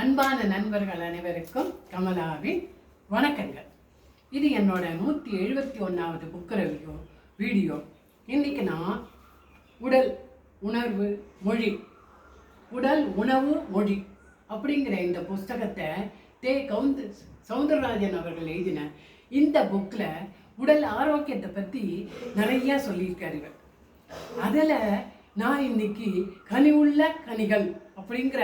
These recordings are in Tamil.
அன்பான நண்பர்கள் அனைவருக்கும் கமலாவின் வணக்கங்கள். இது என்னோட நூற்றி எழுபத்தி ஒன்றாவது புக் ரிவ்யூ வீடியோ. இன்னைக்கு நான் உடல் உணர்வு மொழி உடல் உணவு மொழி அப்படிங்கிற இந்த புஸ்தகத்தை தே. கவுந்த சவுந்தரராஜன் அவர்கள் எழுதின இந்த புக்கில் உடல் ஆரோக்கியத்தை பற்றி நிறையா சொல்லியிருக்காருங்க அதில் நான் இன்னைக்கு கனி உள்ள கனிகள் அப்படிங்கிற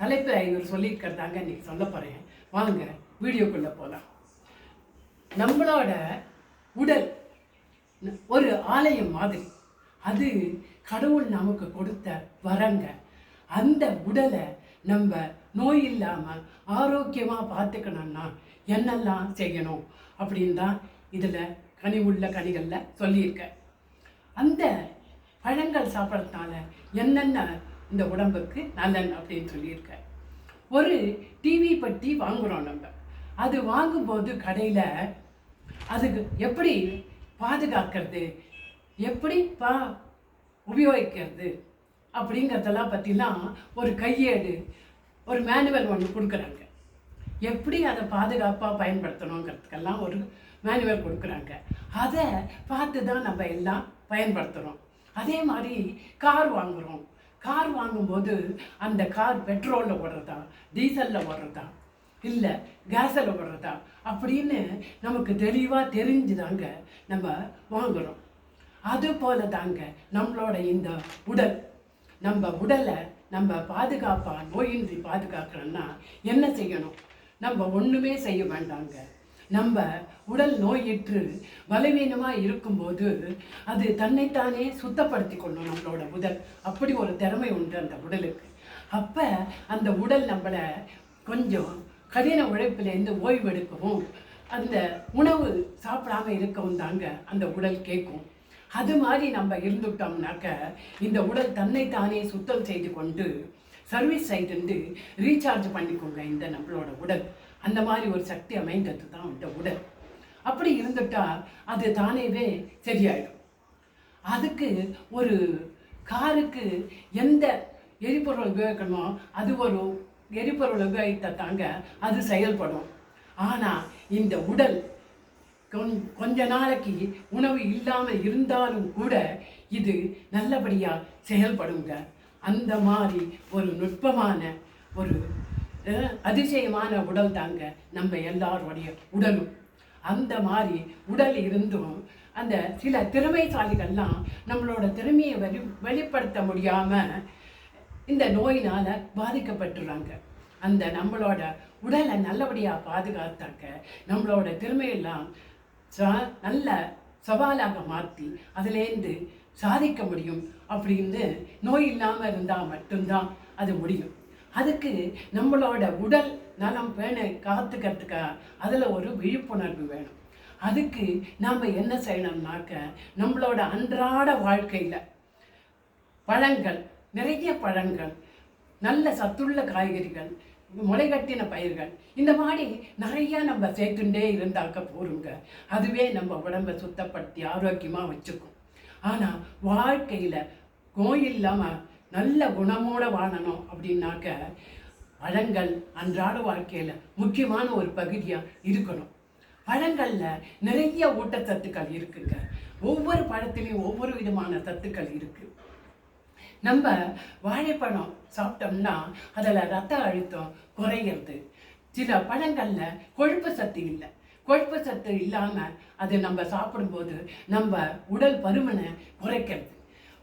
தலைப்பில் இவர் சொல்லியிருக்கிறதாங்க இன்றைக்கி சொல்ல போகிறேன் வாங்க வீடியோக்குள்ளே போகலாம் நம்மளோட உடல் ஒரு ஆலயம் மாதிரி அது கடவுள் நமக்கு கொடுத்த வரங்க. அந்த உடலை நம்ம நோய் இல்லாமல் ஆரோக்கியமாக பார்த்துக்கணும்னா என்னெல்லாம் செய்யணும் அப்படின்னு தான் இதில் கனி உள்ள கனிகளில் சொல்லியிருக்கேன். அந்த பழங்கள் சாப்பிட்றதுனால என்னென்ன இந்த உடம்புக்கு நல்லன் அப்படின்னு சொல்லியிருக்கேன் ஒரு டிவி பட்டி வாங்குகிறோம் நம்ம. அது வாங்கும்போது கடையில் அதுக்கு எப்படி பாதுகாக்கிறது எப்படி பா உபயோகிக்கிறது அப்படிங்கிறதெல்லாம் பற்றிலாம் ஒரு கையேடு ஒரு மேனுவல் ஒன்று கொடுக்குறாங்க. எப்படி அதை பாதுகாப்பாக பயன்படுத்தணுங்கிறதுக்கெல்லாம் ஒரு மேனுவல் கொடுக்குறாங்க. அதை பார்த்து தான் நம்ம எல்லாம் பயன்படுத்துகிறோம் அதே மாதிரி கார் வாங்குகிறோம் கார் வாங்கும்போது அந்த கார் பெட்ரோலில் ஓடுறதா டீசலில் ஓடுறதா இல்லை கேஸில் ஓடுறதா அப்படின்னு நமக்கு தெளிவாக தெரிஞ்சு தாங்க நம்ம வாங்குகிறோம் அது போல தாங்க நம்மளோட இந்த உடல். நம்ம உடலை நம்ம பாதுகாப்பாக நோயின்றி பாதுகாக்கிறோன்னா என்ன செய்யணும்? நம்ம ஒன்றுமே செய்ய வேண்டாங்க. நம்ம உடல் நோயிற்று பலவீனமாக இருக்கும்போது அது தன்னைத்தானே சுத்தப்படுத்தி கொள்ளும் நம்மளோட உடல். அப்படி ஒரு திறமை உண்டு அந்த உடலுக்கு. அப்போ அந்த உடல் நம்மளை கொஞ்சம் கடின உழைப்பிலேருந்து ஓய்வெடுக்கவும் அந்த உணவு சாப்பிடாம இருக்கவும் தாங்க அந்த உடல் கேட்கும். அது மாதிரி நம்ம இருந்துட்டோம்னாக்க இந்த உடல் தன்னைத்தானே சுத்தம் செய்து கொண்டு சர்வீஸ் சைடு ரீசார்ஜ் பண்ணிக்கோங்க இந்த நம்மளோட உடல். அந்த மாதிரி ஒரு சக்தி அமைந்தது தான் அந்த உடல். அப்படி இருந்துட்டா அது தானேவே சரியாயிடும். அதுக்கு ஒரு காருக்கு எந்த எரிபொருள் உபயோகிக்கணுமோ அது ஒரு எரிபொருள் உபயோகித்த தாங்க அது செயல்படும். ஆனால் இந்த உடல் கொஞ் கொஞ்ச நாளைக்கு உணவு இல்லாமல் இருந்தாலும் கூட இது நல்லபடியாக செயல்படுங்க. அந்த மாதிரி ஒரு நுட்பமான ஒரு அதிசயமான உடல் தாங்க நம்ம எல்லாருடைய உடலும். அந்த மாதிரி உடல் இருந்தும் அந்த சில திறமைசாலிகள்லாம் நம்மளோட திறமையை வெளி வெளிப்படுத்த முடியாமல் இந்த நோயினால் பாதிக்கப்பட்டுறாங்க. அந்த நம்மளோட உடலை நல்லபடியாக பாதுகாத்தாக்க நம்மளோட திறமையெல்லாம் நல்ல சவாலாக மாற்றி அதுலேருந்து சாதிக்க முடியும் அப்படின்னு நோய் இல்லாமல் இருந்தால் மட்டும்தான் அது முடியும். அதுக்கு நம்மளோட உடல் நலம் பேண காத்துக்கிறதுக்கா அதில் ஒரு விழிப்புணர்வு வேணும். அதுக்கு நாம் என்ன செய்யணும்னாக்க நம்மளோட அன்றாட வாழ்க்கையில் பழங்கள் நிறைய பழங்கள் நல்ல சத்துள்ள காய்கறிகள் முளைகட்டின பயிர்கள் இந்த மாதிரி நிறையா நம்ம சேர்த்துட்டே இருந்தாக்க போருங்க அதுவே நம்ம உடம்பை சுத்தப்படுத்தி ஆரோக்கியமாக வச்சுக்கும். ஆனால் வாழ்க்கையில் நோய் இல்லாமல் நல்ல குணமோடு வாழணும் அப்படின்னாக்க பழங்கள் அன்றாட வாழ்க்கையில் முக்கியமான ஒரு பகுதியாக இருக்கணும். பழங்களில் நிறைய ஊட்டச்சத்துக்கள் இருக்குங்க. ஒவ்வொரு பழத்துலேயும் ஒவ்வொரு விதமான சத்துக்கள் இருக்குது நம்ம வாழைப்பழம் சாப்பிட்டோம்னா அதில் ரத்த அழுத்தம் குறையிறது. சில பழங்களில் கொழுப்பு சத்து இல்லை. கொழுப்பு சத்து இல்லாமல் அது நம்ம சாப்பிடும்போது நம்ம உடல் பருமனை குறைக்கிறது.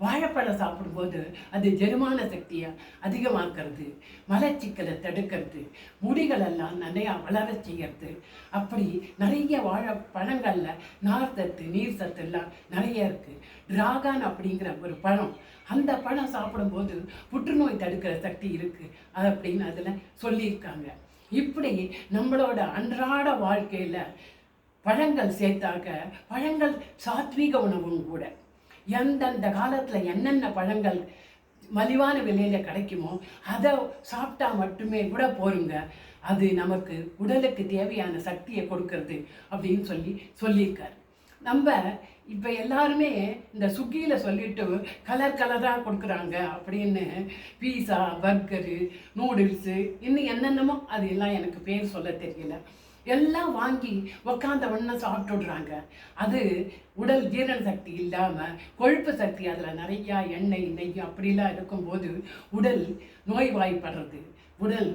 வாழைப்பழம் சாப்பிடும்போது அது ஜெருமான சக்தியை அதிகமாக்குறது மலச்சிக்கலை தடுக்கிறது முடிகளெல்லாம் நிறையா வளர செய்யறது. அப்படி நிறைய வாழை பழங்களில் நார் சத்து நீர் சத்து எல்லாம் நிறைய இருக்குது டிராகன் அப்படிங்கிற ஒரு பழம் அந்த பழம் சாப்பிடும்போது புற்றுநோய் தடுக்கிற சக்தி இருக்குது அது அப்படின்னு அதில் சொல்லியிருக்காங்க. இப்படி நம்மளோட அன்றாட வாழ்க்கையில் பழங்கள் சேர்த்தாக்க பழங்கள் சாத்வீக உணவும் கூட எந்தெந்த காலத்தில் என்னென்ன பழங்கள் மலிவான விலையில் கிடைக்குமோ அதை சாப்பிட்டா மட்டுமே கூட போருங்க. அது நமக்கு உடலுக்கு தேவையான சக்தியை கொடுக்கறது அப்படின்னு சொல்லி சொல்லியிருக்காரு. நம்ம இப்போ எல்லாருமே இந்த ஸ்விக்கியில் சொல்லிட்டு கலர் கலராக கொடுக்குறாங்க அப்படின்னு பீஸா பர்கரு நூடுல்ஸு இன்னும் என்னென்னமோ அது எல்லாம் எனக்கு பேர் சொல்ல தெரியல. எல்லாம் வாங்கி உக்காந்த உடனே சாப்பிட்டுடுறாங்க அது உடல் ஜீரண சக்தி இல்லாமல் கொழுப்பு சக்தி அதில் நிறையா எண்ணெய் நெய் அப்படிலாம் இருக்கும்போது உடல் நோய்வாய்ப்படுறது. உடல்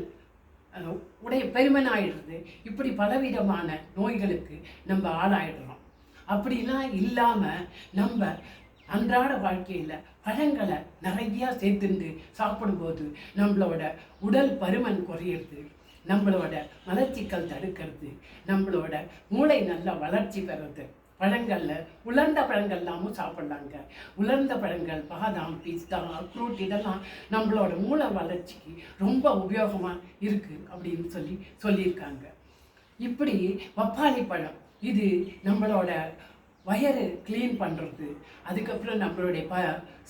உடைய பெருமனாயிடுறது. இப்படி பலவிதமான நோய்களுக்கு நம்ம ஆளாயிடுறோம். அப்படிலாம் இல்லாமல் நம்ம அன்றாட வாழ்க்கையில் பழங்களை நிறையா சேர்த்துண்டு சாப்பிடும்போது நம்மளோட உடல் பருமன் குறையிறது. நம்மளோட மலர்ச்சிக்கல் தடுக்கிறது நம்மளோட மூளை நல்லா வளர்ச்சி பெறுறது பழங்களில் உலர்ந்த பழங்கள்லாமும் சாப்பிட்லாங்க. உலர்ந்த பழங்கள் பாதாம் பிஸ்தா அக்ரூட் இதெல்லாம் நம்மளோட மூளை வளர்ச்சிக்கு ரொம்ப உபயோகமாக இருக்குது அப்படின்னு சொல்லி சொல்லியிருக்காங்க. இப்படி பப்பாளி பழம் இது நம்மளோட வயறு க்ளீன் பண்ணுறது அதுக்கப்புறம் நம்மளுடைய ப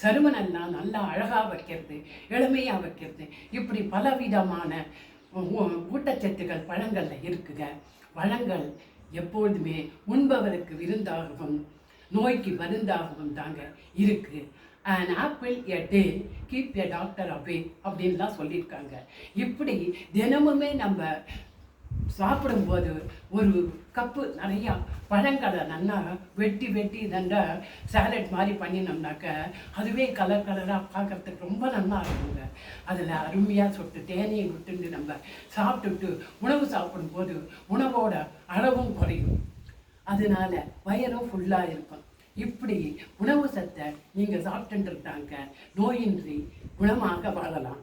சருமனெல்லாம் நல்லா அழகாக வைக்கிறது எளிமையாக வைக்கிறது இப்படி பலவிதமான ஊட்டச்சத்துக்கள் பழங்களில் இருக்குங்க. பழங்கள் எப்பொழுதுமே உண்பவருக்கு விருந்தாகவும் நோய்க்கு மருந்தாகவும் தாங்க இருக்குது and apple a day keep a doctor away அப்படின்லாம் சொல்லியிருக்காங்க. இப்படி தினமுமே நம்ம சாப்பிடும்போது ஒரு கப்பு நிறையா பழங்களை நல்லா வெட்டி வெட்டி நல்லா சாலட் மாதிரி பண்ணினோம்னாக்க அதுவே கலர் கலராக பார்க்கறதுக்கு ரொம்ப நல்லா இருக்குங்க. அதில் அருமையாக சொட்டு தேனையை விட்டுண்டு நம்ம சாப்பிட்டுட்டு உணவு சாப்பிடும்போது உணவோட அளவும் குறையும். அதனால வயரும் ஃபுல்லாக இருக்கும். இப்படி உணவு சத்தை நீங்கள் சாப்பிட்டுருந்தாங்க நோயின்றி குணமாக வாழலாம்.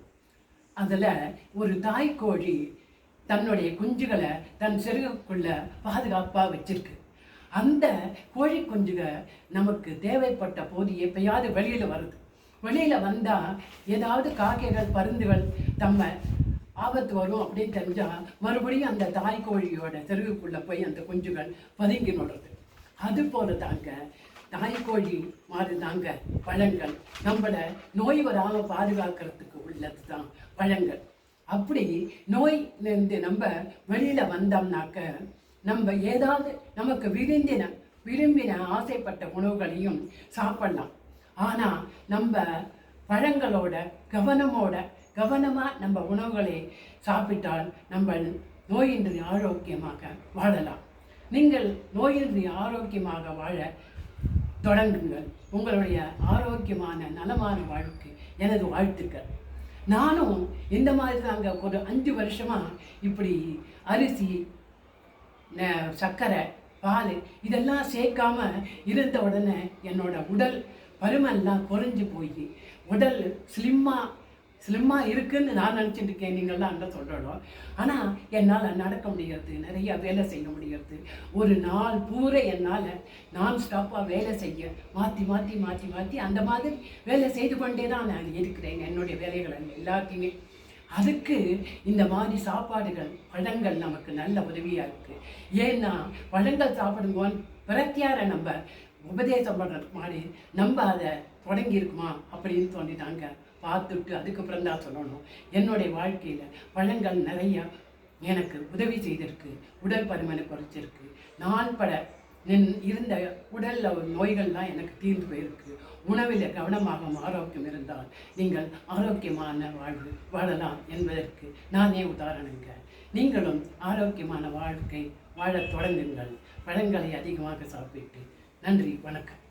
அதில் ஒரு தாய்க்கோழி தன்னுடைய குஞ்சுகளை தன் செருகுக்குள்ள பாதுகாப்பாக வச்சிருக்கு. அந்த கோழி குஞ்சுக நமக்கு தேவைப்பட்ட போது எப்பயாவது வெளியில் வருது. வெளியில் வந்தால் ஏதாவது காக்கைகள் பருந்துகள் தம்ம ஆபத்து வரும் அப்படின்னு தெரிஞ்சால் மறுபடியும் அந்த தாய் கோழியோட செருகுக்குள்ளே போய் அந்த குஞ்சுகள் பதுங்கி நோடுறது அது போல தாங்க தாய்க்கோழி மாதிரி தாங்க பழங்கள். நம்மளை நோய் வராமல் பாதுகாக்கிறதுக்கு உள்ளது தான் பழங்கள். அப்படி நோயிலிருந்து நம்ம வெளியில் வந்தோம்னாக்க நம்ம ஏதாவது நமக்கு விருந்தின விரும்பின ஆசைப்பட்ட உணவுகளையும் சாப்பிடலாம். ஆனால் நம்ம பழங்களோட கவனமோட கவனமாக நம்ம உணவுகளை சாப்பிட்டால் நம்ம நோயின்றி ஆரோக்கியமாக வாழலாம். நீங்கள் நோயின்றி ஆரோக்கியமாக வாழ தொடங்குங்கள். உங்களுடைய ஆரோக்கியமான நலமான வாழ்க்கை எனது வாழ்த்துக்கள். நானும் இந்த மாதிரி தாங்க ஒரு அஞ்சு வருஷமா இப்படி அரிசி சர்க்கரை பால் இதெல்லாம் சேர்க்காம இருந்த உடனே என்னோட உடல் பருமெல்லாம் குறைஞ்சு போய். உடல் ஸ்லிம்மாக ஸ்லிம்மாக இருக்குன்னு நான் நினச்சிட்டு இருக்கேன். நீங்கள்லாம் அங்கே சொல்லணும். ஆனால் என்னால் நடக்க முடியாது நிறையா வேலை செய்ய முடியாது ஒரு நாள் பூரா என்னால் நான் ஸ்டாப்பாக வேலை செய்ய மாற்றி மாற்றி மாற்றி மாற்றி அந்த மாதிரி வேலை செய்து கொண்டே தான் நான் இருக்கிறேன். என்னுடைய வேலைகள் எல்லாத்தையுமே. அதுக்கு இந்த மாதிரி சாப்பாடுகள் பழங்கள் நமக்கு நல்ல உதவியாக இருக்குது ஏன்னா பழங்கள் சாப்பிடும்போது பிரத்தியார நம்ம உபதேசம் பண்ணுறதுக்கு மாதிரி நம்ம அதை தொடங்கியிருக்குமா அப்படின்னு தோண்டிட்டாங்க பார்த்துட்டு அதுக்கப்புறம் தான் சொல்லணும். என்னுடைய வாழ்க்கையில் பழங்கள் நிறையா எனக்கு உதவி செய்திருக்கு. உடல் பருமனை குறைச்சிருக்கு நான் பட நின் இருந்த உடலில் நோய்கள்லாம் எனக்கு தீர்ந்து போயிருக்கு. உணவில் கவனமாக ஆரோக்கியம் இருந்தால் நீங்கள் ஆரோக்கியமான வாழ்வு வாழலாம் என்பதற்கு நானே உதாரணங்க. நீங்களும் ஆரோக்கியமான வாழ்க்கை வாழத் தொடங்குங்கள். பழங்களை அதிகமாக சாப்பிட்டு நன்றி வணக்கம்.